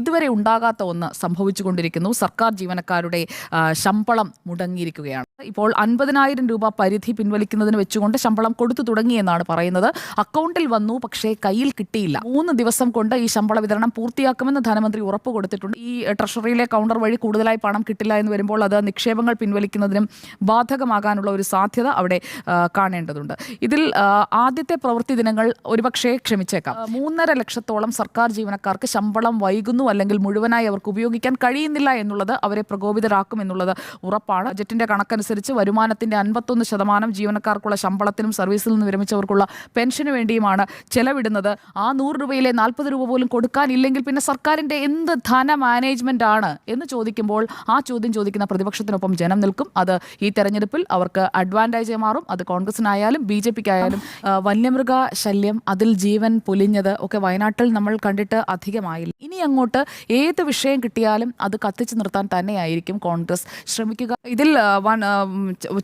ഇതുവരെ ഉണ്ടാകാത്ത ഒന്ന് സംഭവിച്ചുകൊണ്ടിരിക്കുന്നു. സർക്കാർ ജീവനക്കാരുടെ ശമ്പളം മുടങ്ങിയിരിക്കുകയാണ്. ഇപ്പോൾ അൻപതിനായിരം രൂപ പരിധി പിൻവലിക്കുന്നതിന് വെച്ചുകൊണ്ട് ശമ്പളം കൊടുത്തു തുടങ്ങിയെന്നാണ് പറയുന്നത്. അക്കൗണ്ടിൽ വന്നു പക്ഷേ കയ്യിൽ കിട്ടിയില്ല. മൂന്ന് ദിവസം കൊണ്ട് ഈ ശമ്പള വിതരണം പൂർത്തിയാക്കുമെന്ന് ധനമന്ത്രി ഉറപ്പ് കൊടുത്തിട്ടുണ്ട്. ഈ ട്രഷറിയിലെ കൗണ്ടർ വഴി കൂടുതലായി പണം കിട്ടില്ല എന്ന് വരുമ്പോൾ അത് നിക്ഷേപങ്ങൾ പിൻവലിക്കുന്നതിനും ബാധകമാകാനുള്ള ഒരു സാധ്യത അവിടെ കാണേണ്ടതുണ്ട്. ഇതിൽ ആദ്യത്തെ പ്രവൃത്തി ദിനങ്ങൾ ഒരുപക്ഷെ ക്ഷമിച്ചേക്കാം. മൂന്നര ലക്ഷത്തോളം സർക്കാർ ജീവനക്കാർക്ക് ശമ്പളം വൈകുന്നു അല്ലെങ്കിൽ മുഴുവനായി അവർക്ക് ഉപയോഗിക്കാൻ കഴിയുന്നില്ല എന്നുള്ളത് അവരെ പ്രകോപിതരാക്കും എന്നുള്ളത് ഉറപ്പാണ്. ബജറ്റിന്റെ കണക്കനുസരിച്ച് വരുമാനത്തിന്റെ അൻപത്തൊന്ന് ശതമാനം ജീവനക്കാർക്കുള്ള ശമ്പളത്തിനും സർവീസിൽ നിന്ന് വിരമിച്ചവർക്കുള്ള പെൻഷന് വേണ്ടിയുമാണ് ചെലവിടുന്നത്. ആ നൂറ് രൂപയിലെ നാൽപ്പത് രൂപ പോലും കൊടുക്കാനില്ലെങ്കിൽ പിന്നെ സർക്കാരിന്റെ എന്ത് ധന മാനേജ്മെന്റ് ആണ് എന്ന് ചോദിക്കുമ്പോൾ ആ ചോദ്യം ചോദിക്കുന്ന പ്രതിപക്ഷത്തിനൊപ്പം ജനം നിൽക്കും. അത് ഈ തെരഞ്ഞെടുപ്പിൽ അവർക്ക് അഡ്വാന്റേജ് മാറും. അത് കോൺഗ്രസിനായാലും ബി ജെ പിക്കായാലും വന്യമൃഗ ശല്യം അതിൽ ജീവൻ പൊലിഞ്ഞത് ഒക്കെ വയനാട്ടിൽ നമ്മൾ കണ്ടിട്ട് അധികമായില്ല. ഇനി അങ്ങോട്ട് ഏത് വിഷയം കിട്ടിയാലും അത് കത്തിച്ചു നിർത്താൻ തന്നെയായിരിക്കും കോൺഗ്രസ് ശ്രമിക്കുക. ഇതിൽ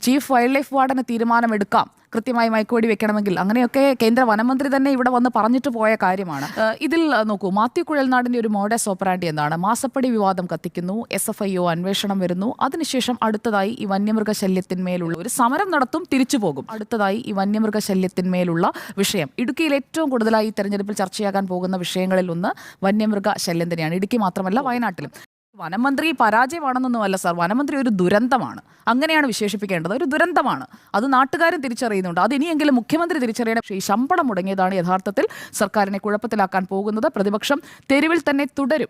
ചീഫ് വൈൽഡ് ലൈഫ് വാർഡന് തീരുമാനമെടുക്കാം. കൃത്യമായി മയക്കുവെടി വെക്കണമെങ്കിൽ. അങ്ങനെയൊക്കെ കേന്ദ്ര വനമന്ത്രി തന്നെ ഇവിടെ വന്ന് പറഞ്ഞിട്ട് പോയ കാര്യമാണ്. ഇതിൽ നോക്കൂ മാത്യു കുഴൽനാടിന്റെ ഒരു മോഡസ് ഓപ്പറാൻഡി എന്താണ്? മാസപ്പടി വിവാദം കത്തിക്കുന്നു എസ് എഫ് ഐ ഒ അന്വേഷണം വരുന്നു. അതിനുശേഷം അടുത്തതായി ഈ വന്യമൃഗ ശല്യത്തിന്മേലുള്ള ഒരു സമരം നടത്തും തിരിച്ചു പോകും. അടുത്തതായി ഈ വന്യമൃഗ ശല്യത്തിന്മേലുള്ള വിഷയം. ഇടുക്കിയിൽ ഏറ്റവും കൂടുതലായി തെരഞ്ഞെടുപ്പിൽ ചർച്ചയാകാൻ പോകുന്ന വിഷയങ്ങളിൽ ഒന്ന് വന്യമൃഗ ശല്യം തന്നെയാണ്. ഇടുക്കി മാത്രമല്ല വയനാട്ടിലും. വനമന്ത്രി പരാജയമാണെന്നൊന്നുമല്ല സാർ. വനമന്ത്രി ഒരു ദുരന്തമാണ്. അങ്ങനെയാണ് വിശേഷിപ്പിക്കേണ്ടത്. ഒരു ദുരന്തമാണ്. അത് നാട്ടുകാരും തിരിച്ചറിയുന്നുണ്ട്. അത് ഇനിയെങ്കിലും മുഖ്യമന്ത്രി തിരിച്ചറിയണം. പക്ഷേ ഈ ശമ്പളം മുടങ്ങിയതാണ് യഥാർത്ഥത്തിൽ സർക്കാരിനെ കുഴപ്പത്തിലാക്കാൻ പോകുന്നത്. പ്രതിപക്ഷം തെരുവിൽ തന്നെ തുടരും.